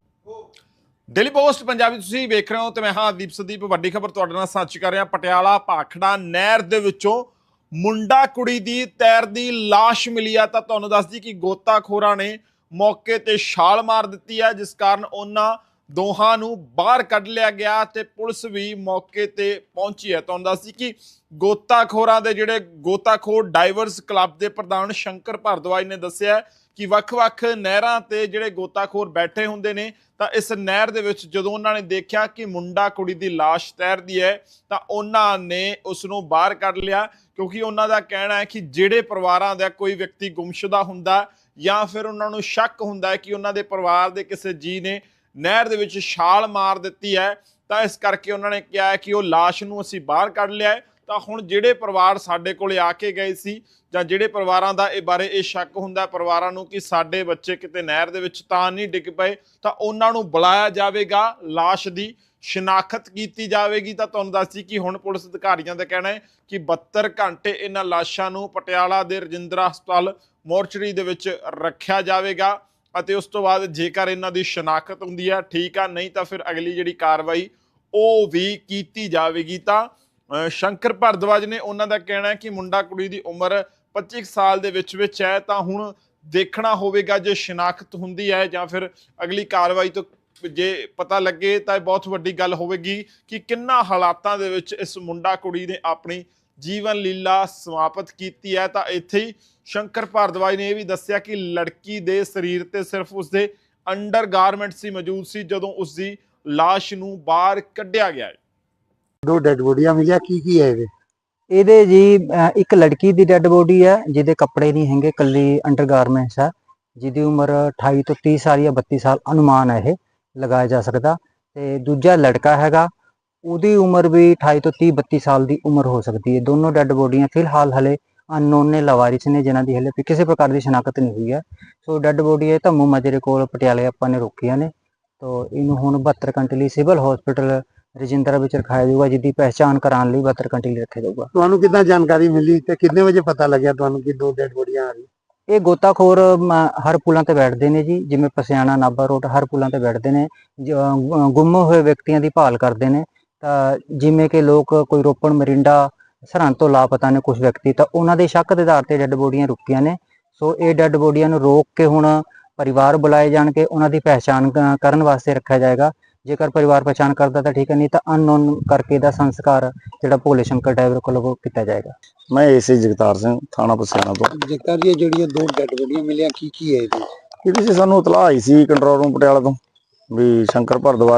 ਡੇਲੀ ਪੋਸਟ ਪੰਜਾਬੀ ਤੁਸੀਂ ਵੇਖ ਰਹੇ ਹੋ ਤੇ ਮੈਂ ਹਾਂ ਦੀਪ ਸੰਦੀਪ ਵੱਡੀ ਖਬਰ ਤੁਹਾਡੇ ਨਾਲ ਸਾਂਝੀ ਕਰ ਰਿਹਾ। ਪਟਿਆਲਾ ਭਾਖੜਾ ਨਹਿਰ ਦੇ ਵਿੱਚੋਂ ਮੁੰਡਾ ਕੁੜੀ ਦੀ ਤੈਰਦੀ ਲਾਸ਼ ਮਿਲੀ ਆ। ਤਾਂ ਤੁਹਾਨੂੰ ਦੱਸਦੀ ਕਿ ਗੋਤਾਖੋਰਾਂ ਨੇ ਮੌਕੇ ਤੇ ਛਾਲ ਮਾਰ ਦਿੱਤੀ ਹੈ ਜਿਸ ਕਾਰਨ ਉਹਨਾਂ ਦੋਹਾਂ ਨੂੰ ਬਾਹਰ ਕੱਢ ਲਿਆ ਗਿਆ ਤੇ ਪੁਲਿਸ ਵੀ ਮੌਕੇ ਤੇ ਪਹੁੰਚੀ ਹੈ। ਤੁਹਾਨੂੰ ਦੱਸਦੀ ਕਿ ਗੋਤਾਖੋਰਾਂ ਦੇ ਜਿਹੜੇ ਗੋਤਾਖੋਰ ਡਾਈਵਰਸ ਕਲੱਬ ਦੇ ਪ੍ਰਧਾਨ ਸ਼ੰਕਰ ਭਰਦਵਾਜ ਨੇ ਦੱਸਿਆ ਕਿ ਵੱਖ-ਵੱਖ ਨਹਿਰਾਂ ਤੇ ਜਿਹੜੇ ਗੋਤਾਖੋਰ ਬੈਠੇ ਹੁੰਦੇ ਨੇ, ਤਾਂ ਇਸ ਨਹਿਰ ਦੇ ਵਿੱਚ ਜਦੋਂ ਉਹਨਾਂ ਨੇ ਦੇਖਿਆ ਕਿ ਮੁੰਡਾ ਕੁੜੀ ਦੀ ਲਾਸ਼ ਤੈਰਦੀ ਹੈ, ਤਾਂ ਉਹਨਾਂ ਨੇ ਉਸ ਨੂੰ ਬਾਹਰ ਕੱਢ ਲਿਆ, ਕਿਉਂਕਿ ਉਹਨਾਂ ਦਾ ਕਹਿਣਾ ਹੈ ਕਿ ਜਿਹੜੇ ਪਰਿਵਾਰਾਂ ਦਾ ਕੋਈ ਵਿਅਕਤੀ ਗੁੰਮਸ਼ੁਦਾ ਹੁੰਦਾ ਜਾਂ ਫਿਰ ਉਹਨਾਂ ਨੂੰ ਸ਼ੱਕ ਹੁੰਦਾ ਕਿ ਉਹਨਾਂ ਦੇ ਪਰਿਵਾਰ ਦੇ ਕਿਸੇ ਜੀ ਨੇ ਨਹਿਰ ਦੇ ਵਿੱਚ ਛਾਲ ਮਾਰ ਦਿੱਤੀ ਹੈ। ਤਾਂ ਇਸ ਕਰਕੇ ਉਹਨਾਂ ਨੇ ਕਿਹਾ ਕਿ ਉਹ ਲਾਸ਼ ਨੂੰ ਅਸੀਂ ਬਾਹਰ ਕੱਢ ਲਿਆ ਹੈ। ਤਾਂ ਹੁਣ ਜਿਹੜੇ ਪਰਿਵਾਰ ਸਾਡੇ ਕੋਲੇ ਆ ਕੇ ਗਏ ਸੀ ਜਾਂ ਜਿਹੜੇ ਪਰਿਵਾਰਾਂ ਦਾ ਇਹ ਬਾਰੇ ਇਹ ਸ਼ੱਕ ਹੁੰਦਾ ਪਰਿਵਾਰਾਂ ਨੂੰ ਕਿ ਸਾਡੇ ਬੱਚੇ ਕਿਤੇ ਨਹਿਰ ਦੇ ਵਿੱਚ ਤਾਂ ਨਹੀਂ ਡਿੱਗ ਪਏ, ਤਾਂ ਉਹਨਾਂ ਨੂੰ ਬੁਲਾਇਆ ਜਾਵੇਗਾ, ਲਾਸ਼ ਦੀ ਸ਼ਨਾਖਤ ਕੀਤੀ ਜਾਵੇਗੀ। ਤਾਂ ਤੁਹਾਨੂੰ ਦੱਸਦੀ ਕਿ ਹੁਣ ਪੁਲਿਸ ਅਧਿਕਾਰੀਆਂ ਦਾ ਕਹਿਣਾ ਹੈ ਕਿ 72 ਘੰਟੇ ਇਹਨਾਂ ਲਾਸ਼ਾਂ ਨੂੰ ਪਟਿਆਲਾ ਦੇ ਰਜਿੰਦਰਾ ਹਸਪਤਾਲ ਮੋਰਚਰੀ ਦੇ ਵਿੱਚ ਰੱਖਿਆ ਜਾਵੇਗਾ। ਅਤੇ ਉਸ ਤੋਂ ਬਾਅਦ ਜੇਕਰ ਇਹਨਾਂ ਦੀ ਸ਼ਨਾਖਤ ਹੁੰਦੀ ਹੈ ਠੀਕ ਆ, ਨਹੀਂ ਤਾਂ ਫਿਰ ਅਗਲੀ ਜਿਹੜੀ ਕਾਰਵਾਈ ਉਹ ਵੀ ਕੀਤੀ ਜਾਵੇਗੀ। ਤਾਂ ਸ਼ੰਕਰ ਭਰਦਵਾਜ ਨੇ ਉਹਨਾਂ ਦਾ ਕਹਿਣਾ ਹੈ ਕਿ ਮੁੰਡਾ ਕੁੜੀ ਦੀ ਉਮਰ 25 ਸਾਲ ਦੇ ਵਿੱਚ ਵਿੱਚ ਹੈ, ਤਾਂ ਹੁਣ ਦੇਖਣਾ ਹੋਵੇਗਾ ਜੇ ਸ਼ਨਾਖਤ ਹੁੰਦੀ ਹੈ ਜਾਂ ਫਿਰ ਅਗਲੀ ਕਾਰਵਾਈ ਤੋਂ ਜੇ ਪਤਾ ਲੱਗੇ ਤਾਂ ਇਹ ਬਹੁਤ ਵੱਡੀ ਗੱਲ ਹੋਵੇਗੀ ਕਿ ਕਿੰਨਾ ਹਾਲਾਤਾਂ ਦੇ ਵਿੱਚ ਇਸ ਮੁੰਡਾ ਕੁੜੀ ਨੇ ਆਪਣੀ ਜੀਵਨ ਲੀਲਾ ਸਮਾਪਤ ਕੀਤੀ ਹੈ ਤਾਂ ਇੱਥੇ ਹੀ ਸ਼ੰਕਰ ਭਾਰਦਵਾਜ ਨੇ ਇਹ ਵੀ ਦੱਸਿਆ ਕਿ ਲੜਕੀ ਦੇ ਸਰੀਰ ਤੇ ਸਿਰਫ ਉਸਦੇ ਅੰਡਰ ਗਾਰਮੈਂਟਸ ਹੀ ਮੌਜੂਦ ਸੀ ਜਦੋਂ ਉਸ ਦੀ ਲਾਸ਼ ਨੂੰ ਬਾਹਰ ਕੱਢਿਆ ਗਿਆ ਦੋ ਡੈਡ ਬੋਡੀਆਂ ਮਿਲਿਆ ਕੀ ਕੀ ਹੈ ਇਹਦੇ? ਇਹਦੇ ਜੀ ਅਹ ਇੱਕ ਲੜਕੀ ਦੀ ਡੈੱਡ ਬੋਡੀ ਹੈ ਜਿਹਦੇ ਕੱਪੜੇ ਨਹੀਂ ਹੈਗੇ ਕੱਲੀ ਅੰਡਰਗਾਰਮੈਂਟਸ ਹੈ ਜਿਹਦੀ ਉਮਰ 28 ਤੋਂ 30 ਸਾਲ ਜਾਂ 32 ਸਾਲ ਅਨੁਮਾਨ ਹੈ ਇਹ ਲਗਾਇਆ ਜਾ ਸਕਦਾ। ਤੇ ਦੂਜਾ ਲੜਕਾ ਹੈਗਾ ਉਹਦੀ ਉਮਰ ਵੀ 28 ਤੋਂ 30 32 ਸਾਲ ਦੀ ਉਮਰ ਹੋ ਸਕਦੀ ਹੈ। ਦੋਨੋਂ ਡੈੱਡ ਬੋਡੀਆਂ ਫਿਲਹਾਲ ਹਲੇ ਅਨਨੋਨ ਨੇ ਲਵਾਰਿਸ ਨੇ ਜਿਨ੍ਹਾਂ ਦੀ ਹਲੇ ਕਿਸੇ ਪ੍ਰਕਾਰ ਦੀ ਸ਼ਨਾਖਤ ਨਹੀਂ ਹੋਈ ਹੈ। ਸੋ ਡੈੱਡ ਬੋਡੀ ਇਹ ਧੰਮੂ ਮਾਜਰੇ ਕੋਲ ਪਟਿਆਲੇ ਆਪਾਂ ਨੇ ਰੋਕੀਆਂ ਨੇ। ਤੋ ਇਹਨੂੰ ਹੁਣ 72 ਘੰਟੇ ਲਈ ਸਿਵਲ ਹਸਪੀਟਲ ਰਜਿੰਦਰਾ ਵਿੱਚ ਰਖਾਇਆ ਜਾਊਗਾ ਜਿਹਦੀ ਪਹਿਚਾਣ ਕਰਾਉਣ ਲਈ 72 ਘੰਟੇ ਲਈ ਰੱਖਿਆ ਜਾਊਗਾ। ਤੁਹਾਨੂੰ ਕਿੱਦਾਂ ਜਾਣਕਾਰੀ ਮਿਲੀ ਤੇ ਕਿੰਨੇ ਵਜੇ ਪਤਾ ਲੱਗਿਆ ਤੁਹਾਨੂੰ ਕਿ ਦੋ ਡੈਡ ਬੋਡੀਆਂ ਆ ਰਹੀਆਂ ਇਹ ਗੋਤਾਖੋਰ ਹਰ ਪੁਲਾਂ ਤੇ ਬੈਠਦੇ ਨੇ ਜੀ ਜਿਵੇਂ ਪਸਿਆਣਾ ਨਾਭਾ ਰੋਡ ਹਰ ਪੁਲਾਂ ਤੇ ਬੈਠਦੇ ਨੇ ਗੁੰਮ ਹੋਏ ਵਿਅਕਤੀਆਂ ਦੀ ਭਾਲ ਕਰਦੇ ਨੇ। ਜਿਵੇਂ ਕਿ ਲੋਕ ਕੋਈ ਰੋਪਣ ਮਰਿੰਡਾ ਸਰਹੰਦ ਤੋਂ ਲਾਪਤਾ ਨੇ ਕੁਝ ਵਿਅਕਤੀ ਤਾਂ ਉਹਨਾਂ ਦੇ ਸ਼ੱਕ ਦੇ ਆਧਾਰ ਤੇ ਡੈੱਡ ਬੋਡੀਆਂ ਰੁਕੀਆਂ ਨੇ। ਸੋ ਇਹ ਡੈੱਡ ਬੋਡੀਆਂ ਨੂੰ ਰੋਕ ਕੇ ਹੁਣ ਪਰਿਵਾਰ ਬੁਲਾਏ ਜਾਣ ਕੇ ਉਹਨਾਂ ਦੀ ਪਹਿਚਾਣ ਕ- ਕਰਨ ਵਾਸਤੇ ਰੱਖਿਆ ਜਾਏਗਾ। ਜੇਕਰ ਪਰਿਵਾਰ ਪਛਾਣ ਕਰਦਾ ਤਾਂ ਠੀਕ ਹੈ ਨਹੀਂ ਤਾਂ ਅਨਨੋਨ ਕਰਕੇ ਦਾ ਸੰਸਕਾਰ ਜਿਹੜਾ ਭੋਲੇ ਸ਼ੰਕਰ ਡਰਾਈਵਰ ਕੋਲੋਂ ਕੀਤਾ ਜਾਏਗਾ। ਮੈਂ ਏਸੀ ਜਗਤਾਰ ਸਿੰਘ ਥਾਣਾ ਪਸਿਆਣਾ ਤੋਂ। ਜੇਕਰ ਇਹ ਜਿਹੜੀਆਂ ਦੋ ਡੈਡ ਬੋਡੀਆਂ ਮਿਲੀਆਂ ਕੀ ਕੀ ਹੈ ਇਹਦੇ ਇਹਦੀ ਸਾਨੂੰ ਇਤਲਾਹ ਆਈ ਸੀ ਕੰਟਰੋਲ ਰੂਮ ਪਟਿਆਲਾ ਤੋਂ ਵੀ ਸ਼ੰਕਰ ਭਰਦਵਾਜ